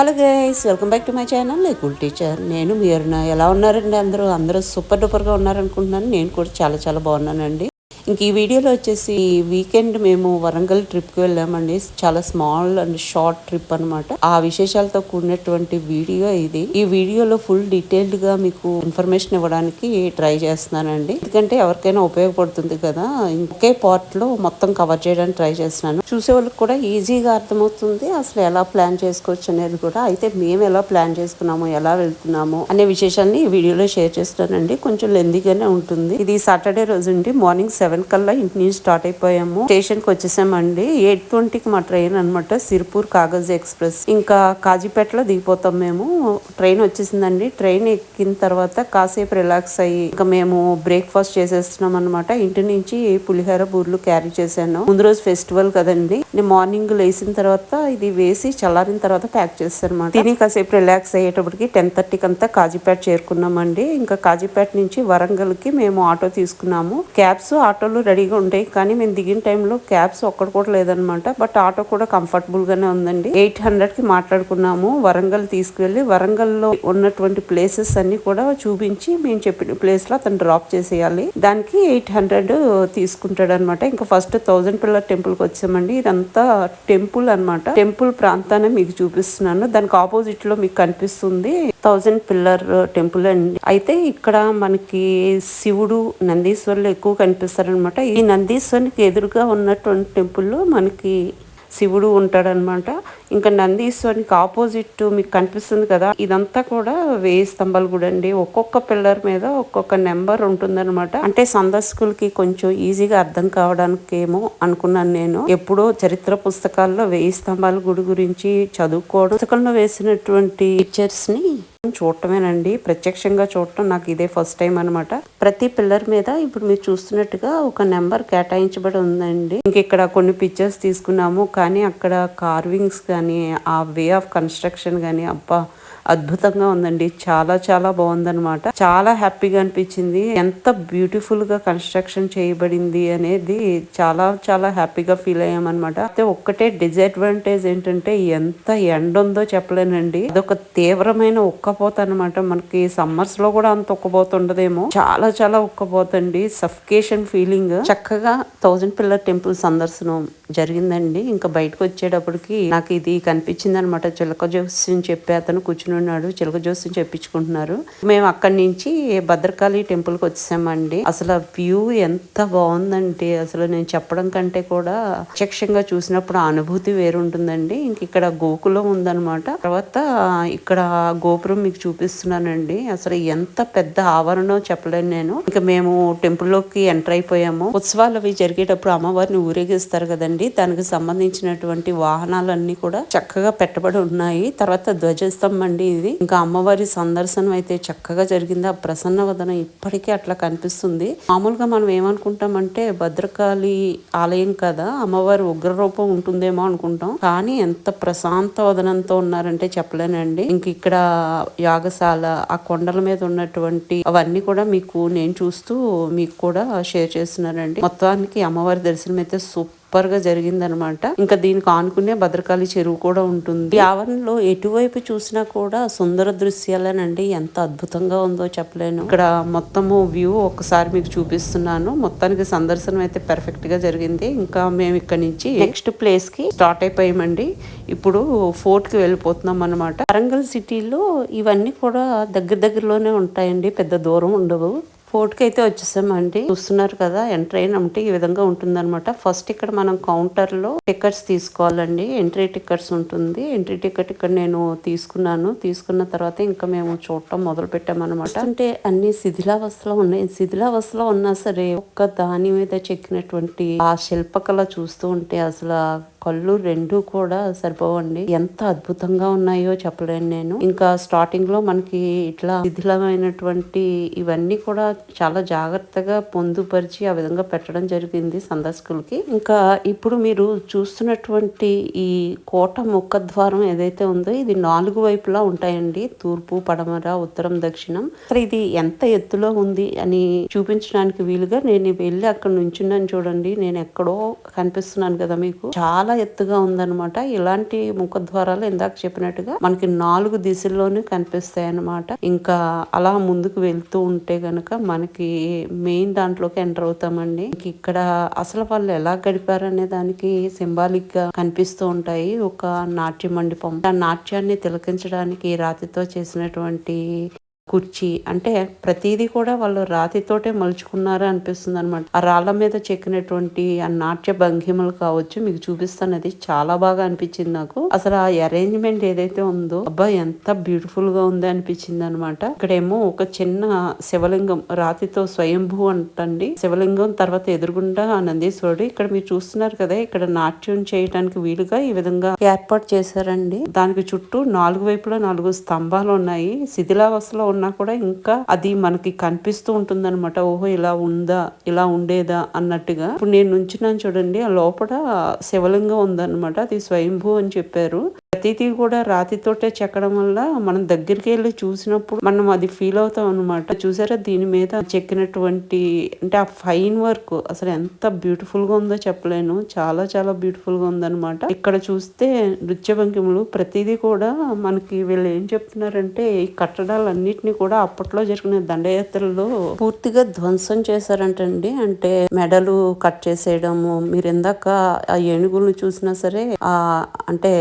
Hello guys welcome back to my channel. Cool teacher. నేను మీరు ఎలా ఉన్నారండి అందరూ? అందరూ సూపర్ డూపర్గా ఉన్నారనుకుంటున్నాను. నేను కూడా చాలా చాలా బాగున్నానండి. ఇంక ఈ వీడియోలో వచ్చేసి వీకెండ్ మేము వరంగల్ ట్రిప్కి వెళ్ళామండి. చాలా స్మాల్ అండ్ షార్ట్ ట్రిప్ అన్నమాట. ఆ విశేషాలతో కూడినటువంటి వీడియో ఇది. ఈ వీడియోలో ఫుల్ డీటెయిల్డ్గా మీకు ఇన్ఫర్మేషన్ ఇవ్వడానికి ట్రై చేస్తున్నానండి. ఎందుకంటే ఎవరికైనా ఉపయోగపడుతుంది కదా. ఇంకే పార్ట్లో మొత్తం కవర్ చేయడానికి ట్రై చేస్తున్నాను. చూసే వాళ్ళకి కూడా ఈజీగా అర్థమవుతుంది అసలు ఎలా ప్లాన్ చేసుకోవచ్చు అనేది కూడా. అయితే మేము ఎలా ప్లాన్ చేసుకున్నాము ఎలా వెళ్తున్నాము అనే విశేషాన్ని ఈ వీడియోలో షేర్ చేస్తానండి కొంచెం లెందీగానే ఉంటుంది. ఇది సాటర్డే రోజు మార్నింగ్ సెవెన్ కల్లా ఇంటి నుంచి స్టార్ట్ అయిపోయాము. స్టేషన్కి వచ్చేసామండి. ఎయిట్ ట్వంటీకి మా ట్రైన్ అనమాట సిర్పూర్ కాగజ్ ఎక్స్ప్రెస్. ఇంకా కాజీపేటలో దిగిపోతాం మేము. ట్రైన్ వచ్చేసిందండి. ట్రైన్ ఎక్కిన తర్వాత కాసేపు రిలాక్స్ అయ్యి ఇంకా మేము బ్రేక్ఫాస్ట్ చేసేస్తున్నాం అనమాట ఇంటి నుంచి పులిహోర బూర్లు క్యారీ చేశాను. ముందు రోజు ఫెస్టివల్ కదండి. నేను మార్నింగ్ లేచిన తర్వాత ఇది వేసి చల్లారిన తర్వాత ప్యాక్ చేస్తాను అనమాట తిని కాసేపు రిలాక్స్ అయ్యేటప్పటికి టెన్ థర్టీకి అంతా కాజీపేట చేరుకున్నామండి. ఇంకా కాజీపేట నుంచి వరంగల్కి మేము ఆటో తీసుకున్నాము. క్యాబ్స్ ఆటో ఆటోలు రెడీగా ఉంటాయి. కానీ మేము దిగిన టైంలో క్యాబ్స్ ఒక్కడు కూడా లేదనమాట. బట్ ఆటో కూడా కంఫర్టబుల్ గానే ఉందండి. ఎయిట్ హండ్రెడ్కి మాట్లాడుకున్నాము. వరంగల్ తీసుకువెళ్ళి వరంగల్లో ఉన్నటువంటి ప్లేసెస్ అన్ని కూడా చూపించి మేము చెప్పిన ప్లేస్లో అతను డ్రాప్ చేసేయాలి. దానికి ఎయిట్ హండ్రెడ్ తీసుకుంటాడు అనమాట ఇంకా ఫస్ట్ థౌజండ్ పిల్లర్ టెంపుల్కి వచ్చామండి. ఇదంతా టెంపుల్ అన్నమాట. టెంపుల్ ప్రాంతాన్ని మీకు చూపిస్తున్నాను. దానికి ఆపోజిట్లో మీకు కనిపిస్తుంది. థౌజండ్ పిల్లర్ టెంపుల్ అండి. అయితే ఇక్కడ మనకి శివుడు నందీశ్వరులు ఎక్కువ కనిపిస్తారనమాట. ఈ నందీశ్వరునికి ఎదురుగా ఉన్నటువంటి టెంపుల్లో మనకి శివుడు ఉంటాడనమాట. ఇంకా నందీశ్వరునికి ఆపోజిట్ మీకు కనిపిస్తుంది కదా ఇదంతా కూడా వేయి స్తంభాలు కూడా అండి. ఒక్కొక్క పిల్లర్ మీద ఒక్కొక్క నెంబర్ ఉంటుందన్నమాట అంటే సందర్శకులకి కొంచెం ఈజీగా అర్థం కావడానికి ఏమో అనుకున్నాను నేను. ఎప్పుడో చరిత్ర పుస్తకాల్లో వేయి స్తంభాల గుడి గురించి చదువుకోవడం పుస్తకంలో వేసినటువంటి పిక్చర్స్ని చూడటమేనండి. ప్రత్యక్షంగా చూడటం నాకు ఇదే ఫస్ట్ టైం అనమాట ప్రతి పిల్లర్ మీద ఇప్పుడు మీరు చూస్తున్నట్టుగా ఒక నెంబర్ కేటాయించబడి ఉందండి. ఇంక ఇక్కడ కొన్ని పిక్చర్స్ తీసుకున్నాము. కానీ అక్కడ కార్వింగ్స్ కానీ ఆ వే ఆఫ్ కన్స్ట్రక్షన్ కానీ అబ్బా! అద్భుతంగా ఉందండి. చాలా చాలా బాగుందన్నమాట. చాలా హ్యాపీగా అనిపించింది. ఎంత బ్యూటిఫుల్గా కన్స్ట్రక్షన్ చేయబడింది అనేది చాలా చాలా హ్యాపీగా ఫీల్ అయ్యామన్నమాట. అయితే ఒక్కటే డిసడ్వాంటేజ్ ఏంటంటే ఎంత ఎండ ఉందో చెప్పలేనండి. అదొక తీవ్రమైన ఉక్కపోత అనమాట మనకి సమ్మర్స్లో కూడా అంత ఉక్కపోత ఉండదేమో. చాలా చాలా ఉక్కపోతండి సఫికేషన్ ఫీలింగ్. చక్కగా థౌజండ్ పిల్లర్ టెంపుల్ సందర్శనం జరిగిందండి. ఇంకా బయటకు వచ్చేటప్పటికి నాకు ఇది కనిపించింది అనమాట చిలక అని చెప్పి అతను కూర్చుని ఉన్నాడు చిలక జోస్యం చెప్పించుకుంటున్నారు. మేము అక్కడి నుంచి భద్రకాళి టెంపుల్కి వచ్చామండి అసలు వ్యూ ఎంత బాగుందంటే అసలు నేను చెప్పడం కంటే కూడా ప్రత్యక్షంగా చూసినప్పుడు అనుభూతి వేరుంటుందండి. ఇంక ఇక్కడ గోకులం ఉందన్నమాట. తర్వాత ఇక్కడ గోపురం మీకు చూపిస్తున్నానండి. అసలు ఎంత పెద్ద ఆవరణో చెప్పలేను నేను. ఇంకా మేము టెంపుల్లోకి ఎంటర్ అయిపోయాము. ఉత్సవాలు అవి జరిగేటప్పుడు అమ్మవారిని ఊరేగిస్తారు కదండి. దానికి సంబంధించినటువంటి వాహనాలన్నీ కూడా చక్కగా పెట్టబడి ఉన్నాయి. తర్వాత ధ్వజస్తంభం అండి. ఇది. ఇంకా అమ్మవారి సందర్శనం అయితే చక్కగా జరిగింది. ఆ ప్రసన్న వదనం ఇప్పటికీ అట్లా కనిపిస్తుంది. మామూలుగా మనం ఏమనుకుంటామంటే భద్రకాళి ఆలయం కదా అమ్మవారి ఉగ్ర రూపం ఉంటుందేమో అనుకుంటాం. కానీ ఎంత ప్రశాంత వదనంతో ఉన్నారంటే చెప్పలేనండి. ఇంక ఇక్కడ యాగశాల ఆ కొండల మీద ఉన్నటువంటి అవన్నీ కూడా మీకు నేను చూస్తూ మీకు కూడా షేర్ చేస్తున్నానండి. మొత్తానికి అమ్మవారి దర్శనం అయితే సూపర్ సూపర్గా జరిగిందనమాట. ఇంకా దీనికి ఆనుకునే భద్రకాళి చెరువు కూడా ఉంటుంది. ఈ ఆవరణలో ఎటువైపు చూసినా కూడా సుందర దృశ్యాలేనండి ఎంత అద్భుతంగా ఉందో చెప్పలేను. ఇక్కడ మొత్తము వ్యూ ఒకసారి మీకు చూపిస్తున్నాను. మొత్తానికి సందర్శనం అయితే పర్ఫెక్ట్గా జరిగింది. ఇంకా మేము ఇక్కడ నుంచి నెక్స్ట్ ప్లేస్కి స్టార్ట్ అయిపోయామండి. ఇప్పుడు ఫోర్ట్కి వెళ్ళిపోతున్నాం అనమాట వరంగల్ సిటీలో ఇవన్నీ కూడా దగ్గర దగ్గరలోనే ఉంటాయండి. పెద్ద దూరం ఉండవు. ఫోర్ట్కి అయితే వచ్చేసామండి. చూస్తున్నారు కదా ఎంటర్ అంటే ఈ విధంగా ఉంటుందన్నమాట. ఫస్ట్ ఇక్కడ మనం కౌంటర్లో టికెట్స్ తీసుకోవాలండి. ఎంట్రీ టికెట్స్ ఉంటుంది. ఎంట్రీ టికెట్ ఇక్కడ నేను తీసుకున్నాను. తీసుకున్న తర్వాత ఇంకా మేము చూడటం మొదలు పెట్టామన్నమాట అంటే అన్ని శిథిలావస్థలో ఉన్నాయి. శిథిలావస్థలో ఉన్నా సరే ఒక్క దాని మీద చెక్కినటువంటి ఆ శిల్పకళ చూస్తూ ఉంటే అసలు కళ్ళు రెండు కూడా సరిపోవండి. ఎంత అద్భుతంగా ఉన్నాయో చెప్పలేను నేను. ఇంకా స్టార్టింగ్లో మనకి ఇట్లా శిథిలమైనటువంటి ఇవన్నీ కూడా చాలా జాగ్రత్తగా పొందుపరిచి ఆ విధంగా పెట్టడం జరిగింది సందర్శకులకి. ఇంకా ఇప్పుడు మీరు చూస్తున్నటువంటి ఈ కోట ముఖ ద్వారం ఏదైతే ఉందో ఇది నాలుగు వైపులా ఉంటాయండి. తూర్పు పడమర ఉత్తరం దక్షిణం. అసలు ఇది ఎంత ఎత్తులో ఉంది అని చూపించడానికి వీలుగా నేను వెళ్ళి అక్కడ నుంచున్నాను చూడండి. నేను ఎక్కడో కనిపిస్తున్నాను కదా మీకు. చాలా ఎత్తుగా ఉందన్నమాట. ఇలాంటి ముఖద్వారాలు ఇందాక చెప్పినట్టుగా మనకి నాలుగు దిశల్లోనూ కనిపిస్తాయి అన్నమాట ఇంకా అలా ముందుకు వెళ్తూ ఉంటే గనక మనకి మెయిన్ దాంట్లోకి ఎంటర్ అవుతామండి. ఇక్కడ అసలు వాళ్ళు ఎలా గడిపారు అనే దానికి సింబాలిక్గా కనిపిస్తూ ఉంటాయి. ఒక నాట్య మండపం ఆ నాట్యాన్ని తిలకించడానికి రాతితో చేసినటువంటి కుర్చీ. అంటే ప్రతిదీ కూడా వాళ్ళు రాతితోటే మలుచుకున్నారు అనిపిస్తుంది అనమాట ఆ రాళ్ళ మీద చెక్కినటువంటి ఆ నాట్య భంగిమలు కావచ్చు మీకు చూపిస్తాను అది చాలా బాగా అనిపించింది నాకు. అసలు ఆ అరేంజ్మెంట్ ఏదైతే ఉందో అబ్బా ఎంత బ్యూటిఫుల్గా ఉంది అనిపించింది అనమాట ఇక్కడేమో ఒక చిన్న శివలింగం రాతితో స్వయంభూ అంటండి. శివలింగం తర్వాత ఎదురుగుండా ఆ నందీశ్వరుడు. ఇక్కడ మీరు చూస్తున్నారు కదా ఇక్కడ నాట్యం చేయడానికి వీలుగా ఈ విధంగా ఏర్పాటు చేశారండి. దానికి చుట్టూ నాలుగు వైపులా నాలుగు స్తంభాలు ఉన్నాయి శిథిలావస్థలో ఉన్నా కూడా ఇంకా అది మనకి కనిపిస్తూ ఉంటుంది అనమాట ఓహో ఇలా ఉందా ఇలా ఉండేదా అన్నట్టుగా. ఇప్పుడు నేను నుంచున్నాను చూడండి ఆ లోపల శివలింగం ఉందన్నమాట. అది స్వయంభూ అని చెప్పారు. ప్రతిదీ కూడా రాతితోటే చెక్కడం వల్ల మనం దగ్గరికి వెళ్ళి చూసినప్పుడు మనం అది ఫీల్ అవుతాం అనమాట చూసారా? దీని మీద చెక్కినటువంటి అంటే ఆ ఫైన్ వర్క్ అసలు ఎంత బ్యూటిఫుల్గా ఉందో చెప్పలేను. చాలా చాలా బ్యూటిఫుల్గా ఉందన్నమాట. ఇక్కడ చూస్తే నృత్య భంగిములు ప్రతిదీ కూడా మనకి వీళ్ళు ఏం చెప్తున్నారంటే ఈ కట్టడాలన్నిటిని కూడా అప్పట్లో జరిగిన దండయాత్రలో పూర్తిగా ధ్వంసం చేశారంటండి. అంటే మెడలు కట్ చేసేయడము మీరు ఇందాక ఆ ఏనుగులను చూసినా సరే ఆ అంటే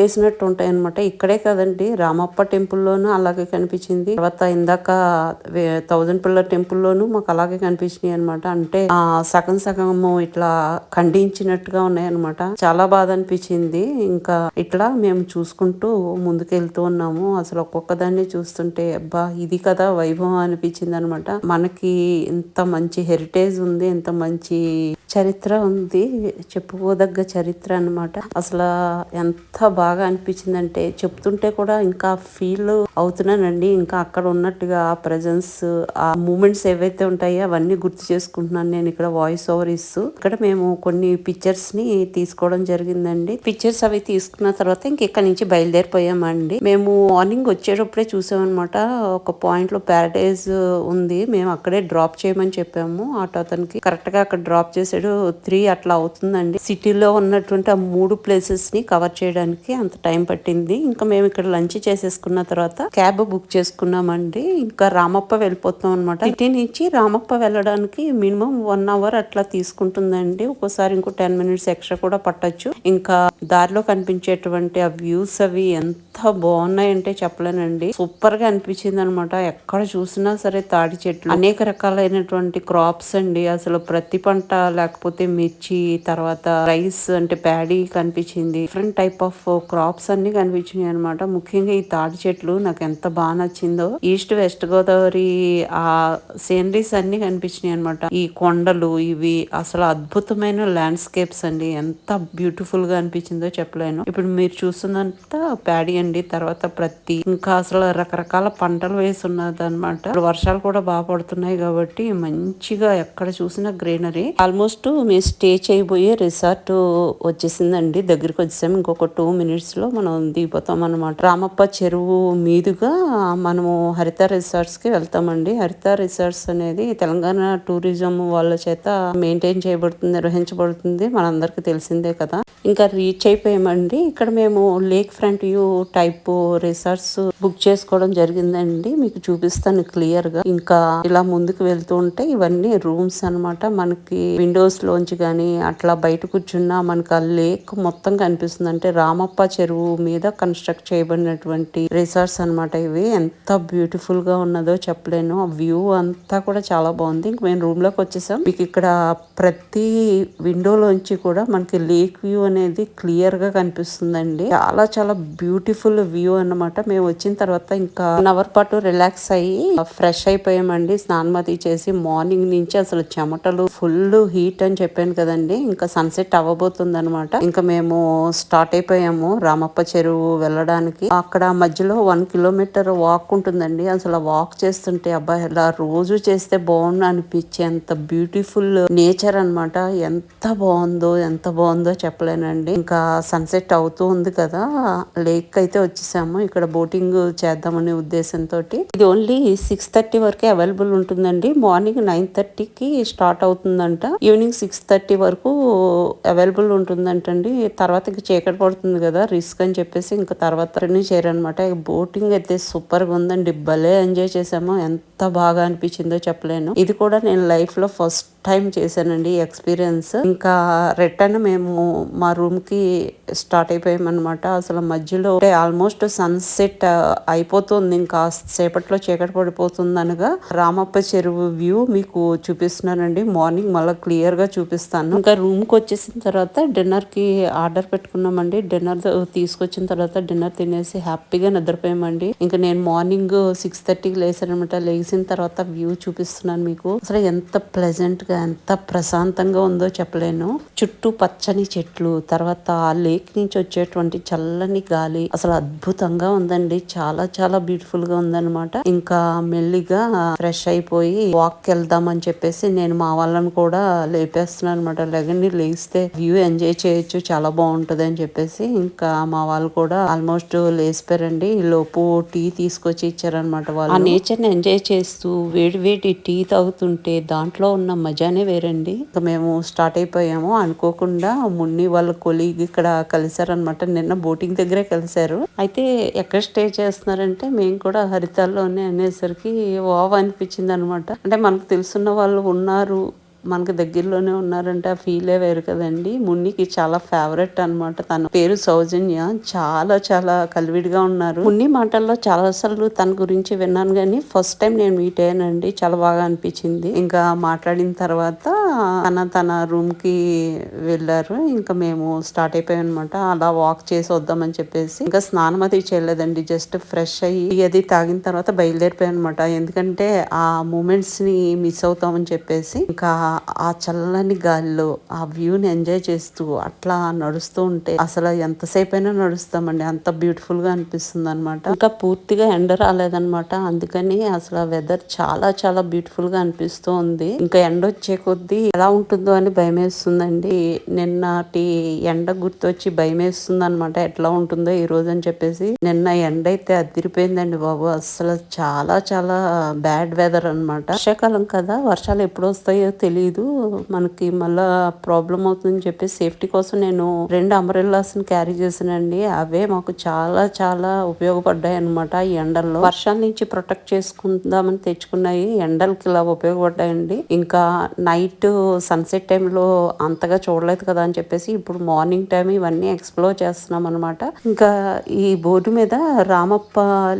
కొట్టేసినట్టు ఉంటాయి అనమాట ఇక్కడే కదండి రామప్ప టెంపుల్ లోను అలాగే కనిపించింది. తర్వాత ఇందాక థౌజండ్ పిల్లర్ టెంపుల్ లోను మాకు అలాగే కనిపించినాయి అనమాట అంటే ఆ సగం సగము ఇట్లా ఖండించినట్టుగా ఉన్నాయన్నమాట. చాలా బాధ అనిపించింది ఇంకా ఇట్లా మేము చూసుకుంటూ ముందుకెళ్తూ ఉన్నాము. అసలు ఒక్కొక్క దాన్ని చూస్తుంటే అబ్బా ఇది కదా వైభవం అనిపించింది అనమాట మనకి ఇంత మంచి హెరిటేజ్ ఉంది ఇంత మంచి చరిత్ర ఉంది చెప్పుకోదగ్గ చరిత్ర అనమాట అసలు ఎంత బాగా బాగా అనిపించిందంటే చెప్తుంటే కూడా ఇంకా ఫీల్ అవుతున్నానండి. ఇంకా అక్కడ ఉన్నట్టుగా ఆ ప్రజెన్స్ ఆ మూమెంట్స్ ఏవైతే ఉంటాయో అవన్నీ గుర్తు చేసుకుంటున్నాను నేను ఇక్కడ వాయిస్ ఓవర్ ఇస్తూ ఇక్కడ మేము కొన్ని పిక్చర్స్ని తీసుకోవడం జరిగిందండి. పిక్చర్స్ అవి తీసుకున్న తర్వాత ఇంక ఇక్కడ నుంచి బయలుదేరిపోయామండి. మేము మార్నింగ్ వచ్చేటప్పుడే చూసామన్నమాట. ఒక పాయింట్లో ప్యారడైజ్ ఉంది. మేము అక్కడే డ్రాప్ చేయమని చెప్పాము. ఆటో అతనికి కరెక్ట్గా అక్కడ డ్రాప్ చేసాడు. త్రీ అట్లా అవుతుందండి. సిటీలో ఉన్నటువంటి ఆ మూడు ప్లేసెస్ని కవర్ చేయడానికి అంత టైం పట్టింది. ఇంకా మేము ఇక్కడ లంచ్ చేసేసుకున్న తర్వాత క్యాబ్ బుక్ చేసుకున్నామండి. ఇంకా రామప్ప వెళ్ళిపోతాం అనమాట ఇటు నుంచి రామప్ప వెళ్ళడానికి మినిమం వన్ అవర్ అట్లా తీసుకుంటుందండి. ఒక్కోసారి ఇంకో టెన్ మినిట్స్ ఎక్స్ట్రా కూడా పట్టొచ్చు. ఇంకా దారిలో కనిపించేటువంటి ఆ వ్యూస్ అవి ఎంత బాగున్నాయంటే చెప్పలేనండి. సూపర్గా అనిపించింది అనమాట ఎక్కడ చూసినా సరే తాడి చెట్లు. అనేక రకాలైనటువంటి క్రాప్స్ అండి. అసలు ప్రతి పంట లేకపోతే మిర్చి తర్వాత రైస్ అంటే ప్యాడీ కనిపించింది. డిఫరెంట్ టైప్ ఆఫ్ క్రాప్స్ అన్ని కనిపించినాయి అనమాట ముఖ్యంగా ఈ తాటి చెట్లు నాకు ఎంత బాగా నచ్చిందో. ఈస్ట్ వెస్ట్ గోదావరి ఆ సీనరీస్ అన్ని కనిపించినాయి అనమాట ఈ కొండలు ఇవి అసలు అద్భుతమైన ల్యాండ్స్కేప్స్ అండి. ఎంత బ్యూటిఫుల్గా అనిపించిందో చెప్పలేను. ఇప్పుడు మీరు చూస్తున్నంత ప్యాడీ అండి. తర్వాత ప్రతి ఇంకా అసలు రకరకాల పంటలు వేసి ఉన్నది అనమాట వర్షాలు కూడా బాగా పడుతున్నాయి కాబట్టి మంచిగా ఎక్కడ చూసినా గ్రీనరీ ఆల్మోస్ట్ మేము స్టే చేయబోయే రిసార్ట్ వచ్చేసిందండి. దగ్గరికి వచ్చేసాము ఇంకొక టూ మినిట్స్ లో మనం దిగిపోతాం అనమాట రామప్ప చెరువు మీదుగా మనము హరిత రిసార్ట్స్కి వెళ్తామండి. హరిత రిసార్ట్స్ అనేది తెలంగాణ టూరిజం వాళ్ళ చేత మెయింటైన్ చేయబడుతుంది నిర్వహించబడుతుంది. మనందరికీ తెలిసిందే కదా. ఇంకా రీచ్ అయిపోయామండి. ఇక్కడ మేము lake front view type resorts book చేసుకోవడం జరిగిందండి. మీకు చూపిస్తాను క్లియర్గా. ఇంకా ఇలా ముందుకు వెళ్తూ ఉంటే ఇవన్నీ రూమ్స్ అన్నమాట. మనకి విండోస్ లోంచి కానీ అట్లా బయట కూర్చున్నా మనకి ఆ లేక్ మొత్తం కనిపిస్తుంది. అంటే రామప్ప చెరువు మీద కన్స్ట్రక్ట్ చేయబడినటువంటి రిసార్ట్స్ అన్నమాట ఇవి. ఎంత బ్యూటిఫుల్గా ఉన్నదో చెప్పలేను. ఆ వ్యూ అంతా కూడా చాలా బాగుంది. ఇంక మేము రూమ్లోకి వచ్చేసాం. మీకు ఇక్కడ ప్రతి విండోలోంచి కూడా మనకి లేక్ వ్యూ అనేది క్లియర్గా కనిపిస్తుందండి. చాలా చాలా బ్యూటిఫుల్ వ్యూ అన్నమాట. మేము వచ్చిన తర్వాత ఇంకా వన్ అవర్ పాటు రిలాక్స్ అయ్యి ఫ్రెష్ అయిపోయామండి. స్నానం అది చేసి మార్నింగ్ నుంచి అసలు చెమటలు ఫుల్ హీట్ అని చెప్పాను కదండి. ఇంకా సన్సెట్ అవ్వబోతుంది అనమాట ఇంకా మేము స్టార్ట్ అయిపోయాము. రామప్ప చెరువు వెళ్ళడానికి. అక్కడ మధ్యలో వన్ కిలోమీటర్ వాక్ ఉంటుందండి. అసలు వాక్ చేస్తుంటే అబ్బాయి ఇలా రోజు చేస్తే బాగుండు అనిపించే ఎంత బ్యూటిఫుల్ నేచర్ అనమాట ఎంత బాగుందో ఎంత బాగుందో చెప్పలేనండి. ఇంకా సన్సెట్ అవుతూ ఉంది కదా లేక్ అయితే వచ్చేసాము. ఇక్కడ బోటింగ్ చేద్దామనే ఉద్దేశంతో ఇది ఓన్లీ సిక్స్ థర్టీ వరకే అవైలబుల్ ఉంటుందండి. మార్నింగ్ నైన్ థర్టీకి స్టార్ట్ అవుతుందంట. ఈవినింగ్ సిక్స్ థర్టీ వరకు అవైలబుల్ ఉంటుందంటండి. తర్వాత ఇంకా చీకటి పడుతుంది కదా రిస్క్ అని చెప్పేసి ఇంకా తర్వాత చేయరనమాట బోటింగ్ అయితే సూపర్గా ఉందండి. భలే ఎంజాయ్ చేసాము ఎంత బాగా అనిపించిందో చెప్పలేను. ఇది కూడా నేను లైఫ్లో ఫస్ట్ టైం చేశానండి ఎక్స్పీరియన్స్. ఇంకా రిటర్న్ మేము మా రూమ్కి స్టార్ట్ అయిపోయామన్నమాట. అసలు మధ్యలో ఆల్మోస్ట్ సన్సెట్ అయిపోతుంది. ఇంకా సేపట్లో చీకటి పడిపోతుంది అనగా రామప్ప చెరువు వ్యూ మీకు చూపిస్తున్నానండి. మార్నింగ్ మళ్ళీ క్లియర్గా చూపిస్తాను. ఇంకా రూమ్కి వచ్చేసిన తర్వాత డిన్నర్కి ఆర్డర్ పెట్టుకున్నామండి. డిన్నర్ తీసుకొచ్చిన తర్వాత డిన్నర్ తినేసి హ్యాపీగా నిద్రపోయామండి. ఇంకా నేను మార్నింగ్ సిక్స్ థర్టీకి లేసానమాట లేచిన తర్వాత వ్యూ చూపిస్తున్నాను మీకు. అసలు ఎంత ప్లెజెంట్ ఎంత ప్రశాంతంగా ఉందో చెప్పలేను. చుట్టూ పచ్చని చెట్లు తర్వాత ఆ లేక్ నుంచి వచ్చేటువంటి చల్లని గాలి అసలు అద్భుతంగా ఉందండి. చాలా చాలా బ్యూటిఫుల్గా ఉందన్నమాట. ఇంకా మెల్లిగా ఫ్రెష్ అయిపోయి వాక్ వెళ్దామని చెప్పేసి నేను మా వాళ్ళని కూడా లేపేస్తున్నాను అనమాట లేకండి లేస్తే వ్యూ ఎంజాయ్ చేయొచ్చు చాలా బాగుంటది అని చెప్పేసి ఇంకా మా వాళ్ళు కూడా ఆల్మోస్ట్ లేసిపోయారండి లోపు టీ తీసుకొచ్చి ఇచ్చారనమాట వాళ్ళు. ఆ నేచర్ని ఎంజాయ్ చేస్తూ వేడి వేడి టీ తాగుతుంటే దాంట్లో ఉన్న మజానే వేరండి. ఇంకా మేము స్టార్ట్ అయిపోయాము. అనుకోకుండా మున్ని వాళ్ళ కొలీగ్ ఇక్కడ కలిశారనమాట నిన్న బోటింగ్ దగ్గరే కలిశారు అయితే ఎక్కడ స్టే చేస్తున్నారంటే మేము కూడా హరితాల్లోనే అనేసరికి వావ్ అనిపించింది అనమాట అంటే మనకు తెలుసున్న వాళ్ళు ఉన్నారు. మనకు దగ్గరలోనే ఉన్నారంటే ఆ ఫీలే వేరు కదండి. మున్నికి చాలా ఫేవరెట్ అనమాట తన. పేరు సౌజన్య. చాలా చాలా కలివిడిగా ఉన్నారు. మున్ని మాటల్లో చాలాసార్లు తన గురించి విన్నాను కానీ ఫస్ట్ టైం నేను మీట్ అయ్యానండి. చాలా బాగా అనిపించింది. ఇంకా మాట్లాడిన తర్వాత తన తన రూమ్కి వెళ్ళారు. ఇంకా మేము స్టార్ట్ అయిపోయాం అనమాట అలా వాక్ చేసి వద్దామని చెప్పేసి. ఇంకా స్నానం అది చేయలేదండి. జస్ట్ ఫ్రెష్ అయ్యి అది తాగిన తర్వాత బయలుదేరిపోయాం అనమాట ఎందుకంటే ఆ మూమెంట్స్ని మిస్ అవుతామని చెప్పేసి. ఇంకా ఆ చల్లని గాలిలో ఆ వ్యూని ఎంజాయ్ చేస్తూ అట్లా నడుస్తూ ఉంటే అసలు ఎంతసేపు అయినా నడుస్తామండి. అంత బ్యూటిఫుల్గా అనిపిస్తుంది అనమాట ఇంకా పూర్తిగా ఎండ రాలేదనమాట అందుకని అసలు వెదర్ చాలా చాలా బ్యూటిఫుల్గా అనిపిస్తూ ఉంది. ఇంకా ఎండ వచ్చే కొద్దీ ఎలా ఉంటుందో అని భయం వేస్తుందండి నిన్నటి ఎండ గుర్తొచ్చి భయం వేస్తుంది అనమాట ఎట్లా ఉంటుందో ఈ రోజు అని చెప్పేసి. నిన్న ఎండ అయితే అదిరిపోయిందండి బాబు. అసలు చాలా చాలా బ్యాడ్ వెదర్ అనమాట వర్షాకాలం కదా. వర్షాలు ఎప్పుడు వస్తాయో తెలియదు తెలియదు మనకి మళ్ళా ప్రాబ్లం అవుతుందని చెప్పి సేఫ్టీ కోసం నేను రెండు అంబ్రెల్లాస్ని క్యారీ చేసానండి అవే మాకు చాలా చాలా ఉపయోగపడ్డాయి అనమాట ఈ ఎండల్లో. వర్షాల నుంచి ప్రొటెక్ట్ చేసుకుందామని తెచ్చుకున్నాయి. ఎండలకి ఇలా ఉపయోగపడ్డాయండి. ఇంకా నైట్ సన్సెట్ టైంలో అంతగా చూడలేదు కదా అని చెప్పేసి ఇప్పుడు మార్నింగ్ టైం ఇవన్నీ ఎక్స్ప్లోర్ చేస్తున్నాం అనమాట ఇంకా ఈ బోర్డు మీద రామప్ప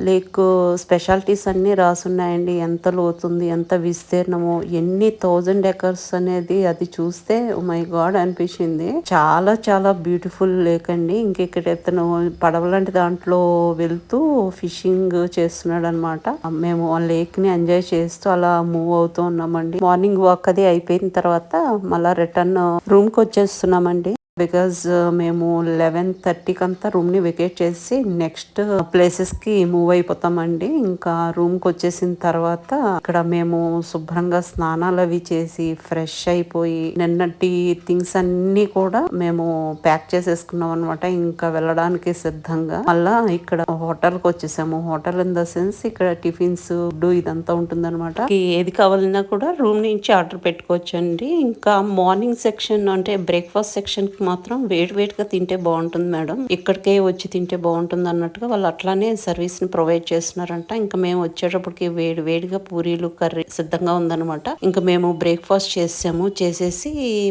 లేక్ స్పెషాలిటీస్ అన్ని రాసున్నాయండి. ఎంత లోతుంది ఎంత విస్తీర్ణము ఎన్ని థౌజండ్ ఎకర్ కలర్స్ అనేది అది చూస్తే oh మై గాడ్ అనిపించింది. చాలా చాలా బ్యూటిఫుల్ లేక్ అండి. ఇంకెక్కడ ఇతను పడవలాంటి దాంట్లో వెళ్తూ ఫిషింగ్ చేస్తున్నాడు అనమాట మేము ఆ లేక్ని ఎంజాయ్ చేస్తూ అలా మూవ్ అవుతూ ఉన్నామండి. మార్నింగ్ వాక్ అది అయిపోయిన తర్వాత మళ్ళా రిటర్న్ రూమ్కి వచ్చేస్తున్నామండి. బికాజ్ uh, మేము లెవెన్ థర్టీకి అంతా రూమ్ని వెకేట్ చేసి నెక్స్ట్ ప్లేసెస్కి మూవ్ అయిపోతామండి. ఇంకా రూమ్కి వచ్చేసిన తర్వాత ఇక్కడ మేము శుభ్రంగా స్నానాలు అవి చేసి ఫ్రెష్ అయిపోయి నిన్నటి థింగ్స్ అన్ని కూడా మేము ప్యాక్ చేసేసుకున్నాం అనమాట ఇంకా వెళ్ళడానికి సిద్ధంగా. మళ్ళా ఇక్కడ హోటల్కి వచ్చేసాము. హోటల్ ఇన్ ద సెన్స్ ఇక్కడ టిఫిన్స్ ఫుడ్ ఇదంతా ఉంటుందన్నమాట. ఏది కావాలన్నా కూడా రూమ్ నుంచి ఆర్డర్ పెట్టుకోవచ్చు అండి ఇంకా మార్నింగ్ సెక్షన్ అంటే బ్రేక్ఫాస్ట్ సెక్షన్ మాత్రం వేడి వేడిగా తింటే బాగుంటుంది మేడం. ఇక్కడికే వచ్చి తింటే బాగుంటుంది అన్నట్టుగా వాళ్ళు అట్లానే సర్వీస్ని ప్రొవైడ్ చేస్తున్నారంట. ఇంకా మేము వచ్చేటప్పటికి వేడి వేడిగా పూరీలు కర్రీ సిద్ధంగా ఉందనమాట ఇంకా మేము బ్రేక్ఫాస్ట్ చేసాము. చేసేసి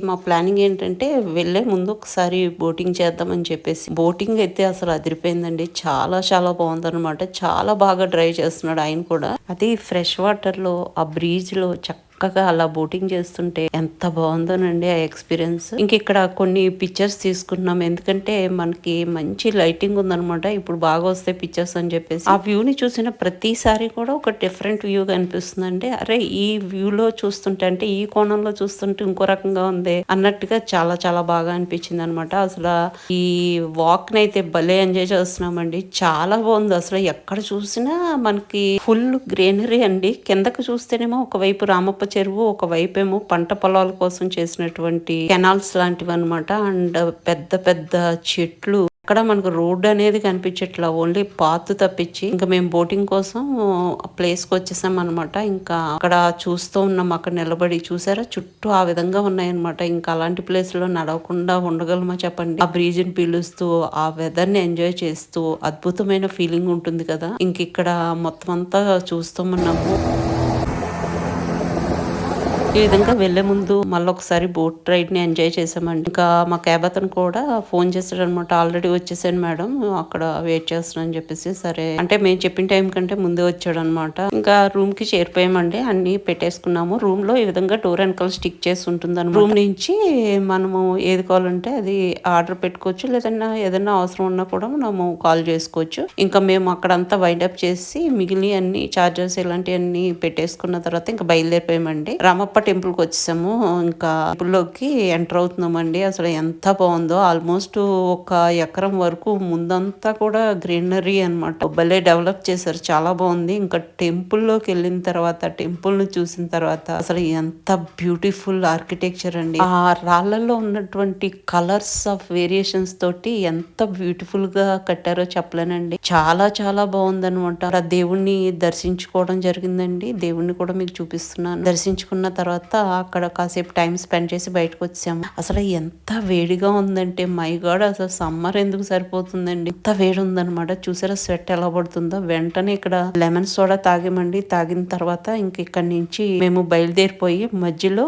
మా ప్లానింగ్ ఏంటంటే వెళ్ళే ముందు ఒకసారి బోటింగ్ చేద్దామని చెప్పేసి. బోటింగ్ అయితే అసలు అదిరిపోయిందండి. చాలా చాలా బాగుందనమాట చాలా బాగా డ్రైవ్ చేస్తున్నాడు ఆయన కూడా. అది ఫ్రెష్ వాటర్లో ఆ బ్రీజ్లో చక్క చక్కగా అలా బోటింగ్ చేస్తుంటే ఎంత బాగుందోనండి ఆ ఎక్స్పీరియన్స్. ఇంక ఇక్కడ కొన్ని పిక్చర్స్ తీసుకున్నాం ఎందుకంటే మనకి మంచి లైటింగ్ ఉందన్నమాట. ఇప్పుడు బాగా వస్తాయి పిక్చర్స్ అని చెప్పేసి. ఆ వ్యూ ని చూసిన ప్రతిసారి కూడా ఒక డిఫరెంట్ వ్యూ కనిపిస్తుందండి అరే ఈ వ్యూ లో చూస్తుంటే అంటే ఈ కోణంలో చూస్తుంటే ఇంకో రకంగా ఉంది అన్నట్టుగా చాలా చాలా బాగా అనిపించింది అనమాట అసలు ఈ వాక్ నైతే భలే ఎంజాయ్ చేస్తున్నామండి. చాలా బాగుంది. అసలు ఎక్కడ చూసినా మనకి ఫుల్ గ్రీనరీ అండి. కిందకు చూస్తేనేమో ఒకవైపు రామప్ప చెరువు ఒకవైపు ఏమో పంట పొలాల కోసం చేసినటువంటి కెనాల్స్ లాంటివి అనమాట అండ్ పెద్ద పెద్ద చెట్లు. అక్కడ మనకు రోడ్ అనేది కనిపించట్లా. ఓన్లీ పాత్ తప్పించి ఇంకా మేము బోటింగ్ కోసం ప్లేస్కి వచ్చేసాం అనమాట ఇంకా అక్కడ చూస్తూ ఉన్నాం. అక్కడ నిలబడి చూసారా? చుట్టూ ఆ విధంగా ఉన్నాయన్నమాట. ఇంకా అలాంటి ప్లేస్లో నడవకుండా ఉండగలమా చెప్పండి? ఆ బ్రీజ్ని పీలుస్తూ ఆ వెదర్ని ఎంజాయ్ చేస్తూ అద్భుతమైన ఫీలింగ్ ఉంటుంది కదా. ఇంక ఇక్కడ మొత్తం అంతా చూస్తూ ఉన్నాము. ఈ విధంగా వెళ్ళే ముందు మళ్ళీ ఒకసారి బోట్ రైడ్ని ఎంజాయ్ చేసామండి ఇంకా మా క్యాబ్ అతను కూడా ఫోన్ చేశాడు అనమాట ఆల్రెడీ వచ్చేసాను మేడం అక్కడ వెయిట్ చేస్తున్నాను అని చెప్పేసి సరే. అంటే మేము చెప్పిన టైం కంటే ముందే వచ్చాడు అనమాట ఇంకా రూమ్కి చేరిపోయామండి. అన్ని పెట్టేసుకున్నాము. రూమ్లో ఈ విధంగా డోర్ వెనకాల స్టిక్ చేసి ఉంటుంది రూమ్ నుంచి మనము ఏది కావాలంటే అది ఆర్డర్ పెట్టుకోవచ్చు. లేదన్నా ఏదైనా అవసరం ఉన్నా కూడా మనము కాల్ చేసుకోవచ్చు. ఇంకా మేము అక్కడంతా వైండ్ అప్ చేసి మిగిలి అన్ని చార్జెస్ ఇలాంటివన్నీ పెట్టేసుకున్న తర్వాత ఇంకా బయలుదేరిపోయామండి. రామప్పటి టెంపుల్కి వచ్చేసాము ఇంకా టెంపుల్లోకి ఎంటర్ అవుతున్నామండి. అసలు ఎంత బాగుందో. ఆల్మోస్ట్ ఒక ఎకరం వరకు ముందంతా కూడా గ్రీనరీ అనమాట భలే డెవలప్ చేశారు. చాలా బాగుంది. ఇంకా టెంపుల్లోకి వెళ్ళిన తర్వాత టెంపుల్ను చూసిన తర్వాత అసలు ఎంత బ్యూటిఫుల్ ఆర్కిటెక్చర్ అండి. ఆ రాళ్ళలో ఉన్నటువంటి కలర్స్ ఆఫ్ వేరియేషన్స్ తోటి ఎంత బ్యూటిఫుల్గా కట్టారో చెప్పలేనండి. చాలా చాలా బాగుందనమాట దేవుణ్ణి దర్శించుకోవడం జరిగిందండి. దేవుణ్ణి కూడా మీకు చూపిస్తున్నాను. దర్శించుకున్న తర్వాత తర్వాత అక్కడ కాసేపు టైం స్పెండ్ చేసి బయటకు వచ్చాము. అసలు ఎంత వేడిగా ఉందంటే మై గాడ్ అసలు సమ్మర్ ఎందుకు సరిపోతుందండి? ఎంత వేడి ఉందనమాట చూసారా స్వెట్ ఎలా పడుతుందో. వెంటనే ఇక్కడ లెమన్ సోడా తాగామండి. తాగిన తర్వాత ఇంక ఇక్కడ నుంచి మేము బయలుదేరిపోయి మధ్యలో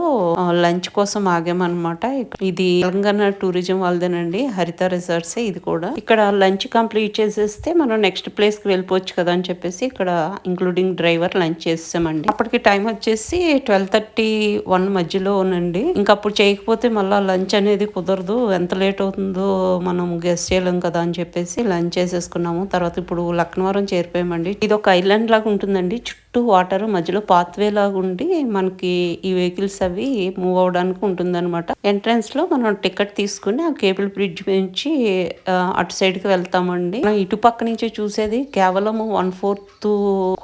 లంచ్ కోసం ఆగామన్నమాట. ఇది తెలంగాణ టూరిజం వాళ్ళదేనండి. హరిత రిసార్ట్స్ ఇది కూడా. ఇక్కడ లంచ్ కంప్లీట్ చేసేస్తే మనం నెక్స్ట్ ప్లేస్కి వెళ్ళిపోవచ్చు కదా అని చెప్పేసి ఇక్కడ ఇంక్లూడింగ్ డ్రైవర్ లంచ్ చేసామండి అప్పటికి టైం వచ్చేసి ట్వెల్వ్ థర్టీ వన్ మధ్యలో ఉండండి. ఇంకా అప్పుడు చేయకపోతే మళ్ళీ లంచ్ అనేది కుదరదు. ఎంత లేట్ అవుతుందో మనం గెస్ట్ చేయలేం కదా అని చెప్పేసి లంచ్ చేసేసుకున్నాము. తర్వాత ఇప్పుడు లక్నవరం చేరిపోయామండి. ఇది ఒక ఐలాండ్ లాగా ఉంటుందండి. చుట్టూ వాటర్ మధ్యలో పాత్వే లాగా ఉండి మనకి ఈ వెహికల్స్ అవి మూవ్ అవడానికి ఉంటుందన్నమాట. ఎంట్రన్స్లో మనం టికెట్ తీసుకుని ఆ కేబుల్ బ్రిడ్జ్ నుంచి అటు సైడ్కి వెళ్తామండి. ఇటు పక్క నుంచి చూసేది కేవలం వన్ ఫోర్త్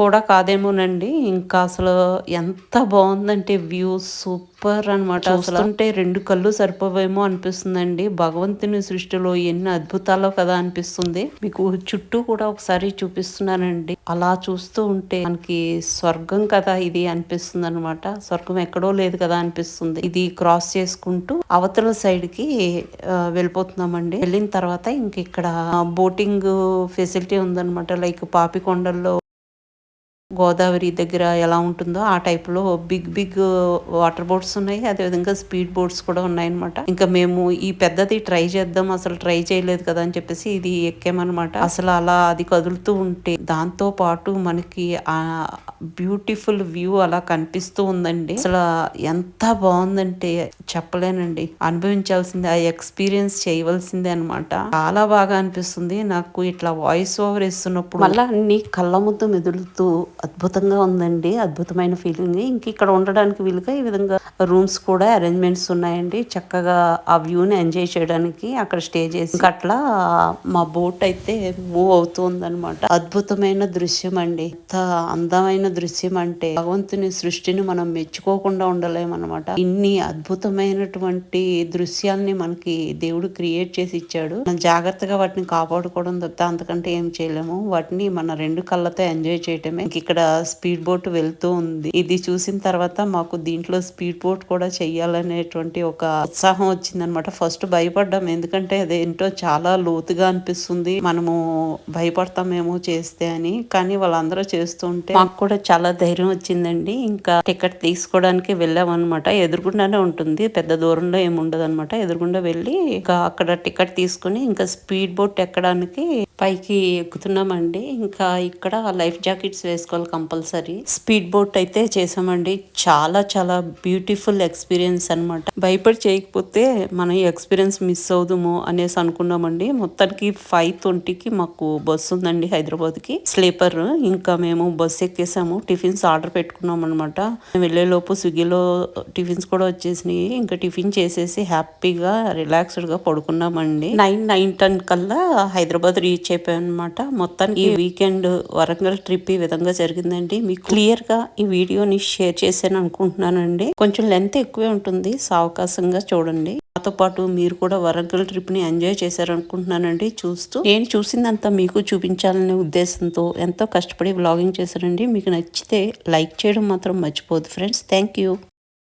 కూడా కాదేమోనండి. ఇంకా అసలు ఎంత బాగుందంటే వ్యూ సూపర్ సూపర్ అనమాట అంటే రెండు కళ్ళు సరిపోవేమో అనిపిస్తుందండి. భగవంతుని సృష్టిలో ఎన్ని అద్భుతాలో కదా అనిపిస్తుంది. మీకు చుట్టూ కూడా ఒకసారి చూపిస్తున్నానండి. అలా చూస్తూ ఉంటే మనకి స్వర్గం కదా ఇది అనిపిస్తుంది అనమాట స్వర్గం ఎక్కడో లేదు కదా అనిపిస్తుంది. ఇది క్రాస్ చేసుకుంటూ అవతల సైడ్కి వెళ్ళిపోతున్నామండి. వెళ్ళిన తర్వాత ఇంక ఇక్కడ బోటింగ్ ఫెసిలిటీ ఉందన్నమాట. లైక్ పాపికొండల్లో గోదావరి దగ్గర ఎలా ఉంటుందో ఆ టైప్లో బిగ్ బిగ్ వాటర్ బోట్స్ ఉన్నాయి. అదేవిధంగా స్పీడ్ బోట్స్ కూడా ఉన్నాయన్నమాట. ఇంకా మేము ఈ పెద్దది ట్రై చేద్దాం. అసలు ట్రై చేయలేదు కదా అని చెప్పేసి ఇది ఎక్కామన్నమాట. అసలు అలా అది కదులుతూ ఉంటే దాంతో పాటు మనకి ఆ బ్యూటిఫుల్ వ్యూ అలా కనిపిస్తూ ఉందండి. అసలు ఎంత బాగుందంటే చెప్పలేనండి. అనుభవించాల్సింది ఆ ఎక్స్పీరియన్స్ చేయవలసిందే అనమాట చాలా బాగా అనిపిస్తుంది. నాకు ఇట్లా వాయిస్ ఓవర్ ఇస్తున్నప్పుడు మళ్ళీ అన్ని కళ్ళ ముద్దు మెదులుతూ అద్భుతంగా ఉందండి అద్భుతమైన ఫీలింగ్. ఇంక ఇక్కడ ఉండడానికి వీలుగా ఈ విధంగా రూమ్స్ కూడా అరేంజ్మెంట్స్ ఉన్నాయండి. చక్కగా ఆ వ్యూని ఎంజాయ్ చేయడానికి అక్కడ స్టే చేసి అట్లా మా బోట్ అయితే మూవ్ అవుతుందనమాట అద్భుతమైన దృశ్యం అండి ఎంత అందమైన దృశ్యం అంటే భగవంతుని సృష్టిని మనం మెచ్చుకోకుండా ఉండలేమన్నమాట. ఇన్ని అద్భుతమైనటువంటి దృశ్యాల్ని మనకి దేవుడు క్రియేట్ చేసి ఇచ్చాడు. మనం జాగ్రత్తగా వాటిని కాపాడుకోవడం తప్ప అంతకంటే ఏం చేయలేము. వాటిని మన రెండు కళ్ళతో ఎంజాయ్ చేయటమే. ఇక్కడ ఇక్కడ స్పీడ్ బోట్ వెళ్తూ ఉంది. ఇది చూసిన తర్వాత మాకు దీంట్లో స్పీడ్ బోట్ కూడా చెయ్యాలనేటువంటి ఒక ఉత్సాహం వచ్చిందనమాట. ఫస్ట్ భయపడ్డాం. ఎందుకంటే అదేంటో చాలా లోతుగా అనిపిస్తుంది. మనము భయపడతామేమో చేస్తే అని. కానీ వాళ్ళందరూ చేస్తుంటే మాకు కూడా చాలా ధైర్యం వచ్చిందండి. ఇంకా టికెట్ తీసుకోవడానికి వెళ్ళామన్నమాట ఎదురుగుండానే ఉంటుంది. పెద్ద దూరంలో ఏముండదు అనమాట ఎదురుగుండా వెళ్ళి ఇంకా అక్కడ టికెట్ తీసుకుని ఇంకా స్పీడ్ బోట్ ఎక్కడానికి పైకి ఎక్కుతున్నామండి. ఇంకా ఇక్కడ లైఫ్ జాకెట్స్ వేసుకోవాలి కంపల్సరీ. స్పీడ్ బోట్ అయితే చేసామండి. చాలా చాలా బ్యూటిఫుల్ ఎక్స్పీరియన్స్ అన్నమాట. భయపడి చేయకపోతే మనం ఈ ఎక్స్పీరియన్స్ మిస్ అవుదాము అనేసి అనుకున్నామండి. మొత్తానికి ఫైవ్ ట్వంటీకి మాకు బస్సు ఉందండి హైదరాబాద్కి స్లీపర్. ఇంకా మేము బస్సు ఎక్కేసాము. టిఫిన్స్ ఆర్డర్ పెట్టుకున్నాం అనమాట వెళ్ళేలోపు స్విగ్గీలో టిఫిన్స్ కూడా వచ్చేసినాయి. ఇంకా టిఫిన్ చేసేసి హ్యాపీగా రిలాక్స్డ్గా పడుకున్నామండి. నైన్ నైన్ టెన్ కల్లా హైదరాబాద్ రీచ్ అయిపోయాం అనమాట మొత్తానికి ఈ వీకెండ్ వరంగల్ ట్రిప్ ఈ విధంగా జరిగింది. జరిగిందండి. మీకు క్లియర్గా ఈ వీడియోని షేర్ చేశాను అనుకుంటున్నానండి. కొంచెం లెంత్ ఎక్కువే ఉంటుంది. సావకాశంగా చూడండి. నాతో పాటు మీరు కూడా వరంగల్ ట్రిప్ని ఎంజాయ్ చేశారనుకుంటున్నానండి. చూస్తూ నేను చూసిందంతా మీకు చూపించాలనే ఉద్దేశంతో ఎంతో కష్టపడి వ్లాగింగ్ చేశానండి. మీకు నచ్చితే లైక్ చేయడం మాత్రం మర్చిపోదు ఫ్రెండ్స్. Thank you.